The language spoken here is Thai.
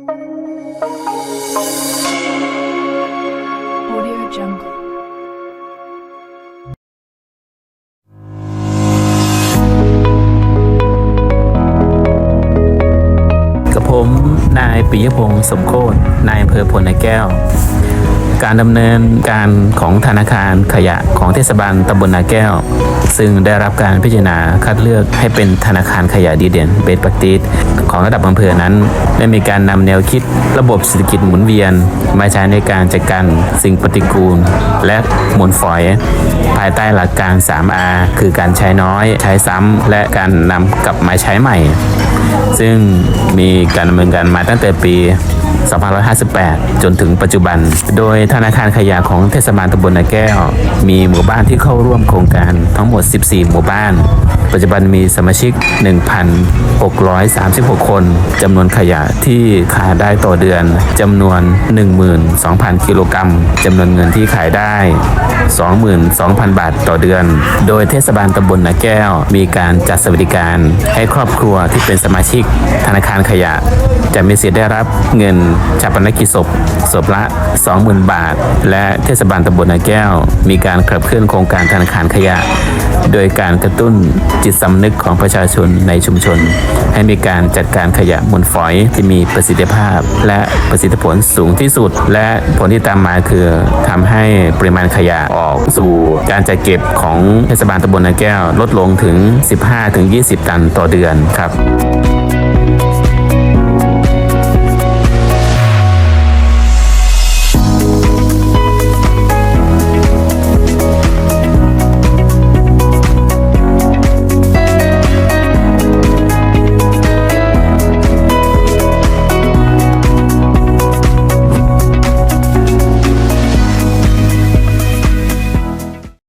Audio Jungle. กับผม นายปิยพงศ์สมโคตนายอำเภอพลนแก้ว การดำเนินการของธนาคารขยะของเทศบาลตำบลนาแก้ว ซึ่งได้รับการพิจารณาคัดเลือกให้เป็นธนาคารขยะดีเด่นเบสปฏิท ของระดับอำเภอนั้น ได้มีการนำแนวคิดระบบเศรษฐกิจหมุนเวียน มาใช้ในการจัดการสิ่งปฏิกูล และหมุนฝอย ภายใต้หลักการ 3R คือการใช้น้อย ใช้ซ้ำและการนำกลับมาใช้ใหม่ซึ่งมีการดำเนินการมาตั้งแต่ปี 2558 จนถึงปัจจุบัน โดยธนาคารขยะของเทศบาลตำบลนาแก้ว มีหมู่บ้านที่เข้าร่วมโครงการทั้งหมด 14 หมู่บ้าน ปัจจุบันมีสมาชิก 1,636 คน จำนวนขยะที่ขายได้ต่อเดือนจำนวน 12,000 กิโลกรัมจำนวนเงินที่ขายได้ 22,000 บาทต่อเดือน โดยเทศบาลตำบลนาแก้ว มีการจัดสวัสดิการให้ครอบครัวที่เป็นสมาชิกธนาคารขยะ จะมีสิทธิ์ได้รับเงินชาปนกิจศพศพละ 20,000 บาท และเทศบาลตำบลนาแก้ว มีการขับเคลื่อนโครงการธนาคารขยะ โดยการกระตุ้นจิตสำนึกของประชาชนในชุมชน ให้มีการจัดการขยะมูลฝอยที่มีประสิทธิภาพ และประสิทธิผลสูงที่สุด และผลที่ตามมาคือทำให้ปริมาณขยะออกสู่การจัดเก็บของเทศบาลตำบลนาแก้ว ลดลงถึง 15-20 ตันต่อเดือนครับ